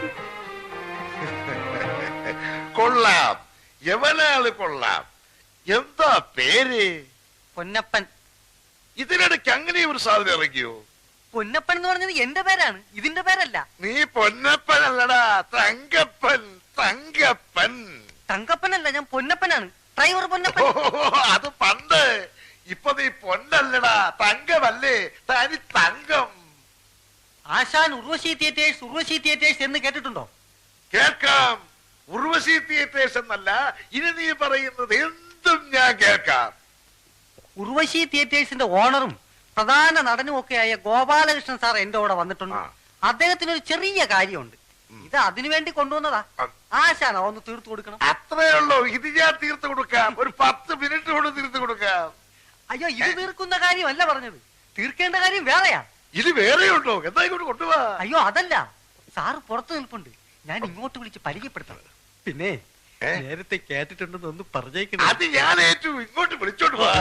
കൊള്ളാം. യവനാൾ കൊള്ളാം? എന്താ പേര്? പൊന്നപ്പൻ. ഇതിനിടയ്ക്ക് അങ്ങനെ ഒരു സാധനം ഇറങ്ങിയോ? പൊന്നപ്പൻ എന്ന് പറഞ്ഞത് എന്റെ പേരാണ്. ഇതിന്റെ പേരല്ല. നീ പൊന്നപ്പൻ അല്ലടാ തങ്കപ്പൻ തങ്കപ്പൻ. തങ്കപ്പനല്ല ഞാൻ പൊന്നപ്പനാണ്. ഡ്രൈവർ പൊന്നപ്പൻ. അത് പണ്ട്. ഇപ്പൊ നീ പൊന്നല്ലടാ. തങ്കമല്ലേ. തനി തങ്കം. ആശാൻ ഉർവശി തിയേറ്റേഴ്സ് ഉർവശി തിയേറ്റേഴ്സ് എന്ന് കേട്ടിട്ടുണ്ടോ? കേൾക്കാം. ഉർവശി തിയേറ്റേഴ്സ് എന്നല്ല ഇനി നീ പറയുന്നത് എന്തും ഞാൻ കേൾക്കാം. ഉർവശി തിയേറ്റേഴ്സിന്റെ ഓണറും പ്രധാന നടനും ഒക്കെയായ ഗോപാലകൃഷ്ണൻ സാർ എന്റെ കൂടെ വന്നിട്ടുണ്ട്. അദ്ദേഹത്തിന് ഒരു ചെറിയ കാര്യമുണ്ട്. ഇത് അതിനു വേണ്ടി കൊണ്ടുവന്നതാ ആ. ഒന്ന് തീർത്തു കൊടുക്കണം. അത്രേ ഉള്ളൂ. ഇത് ഞാൻ തീർത്തു കൊടുക്കാം. ഒരു പത്ത് മിനിറ്റ് കൊണ്ട് തീർത്തു കൊടുക്കാം. അയ്യോ ഇത് തീർക്കുന്ന കാര്യമല്ല പറഞ്ഞത്. തീർക്കേണ്ട കാര്യം വേറെയാ. ഇത് വേറെ ഉണ്ടോ എന്താ ഇങ്ങോട്ട് കൊണ്ടുപോവാ അയ്യോ അതല്ല. സാറ് പുറത്തു നിൽപ്പുണ്ട്. ഞാൻ ഇങ്ങോട്ട് വിളിച്ച് പരിചയപ്പെടുത്തണം പിന്നെ നേരത്തെ കേട്ടിട്ടുണ്ടെന്ന് ഒന്ന് പറഞ്ഞേക്കണം അത് ഞാൻ ഏറ്റു ഇങ്ങോട്ട് വിളിച്ചോണ്ട് പോവാ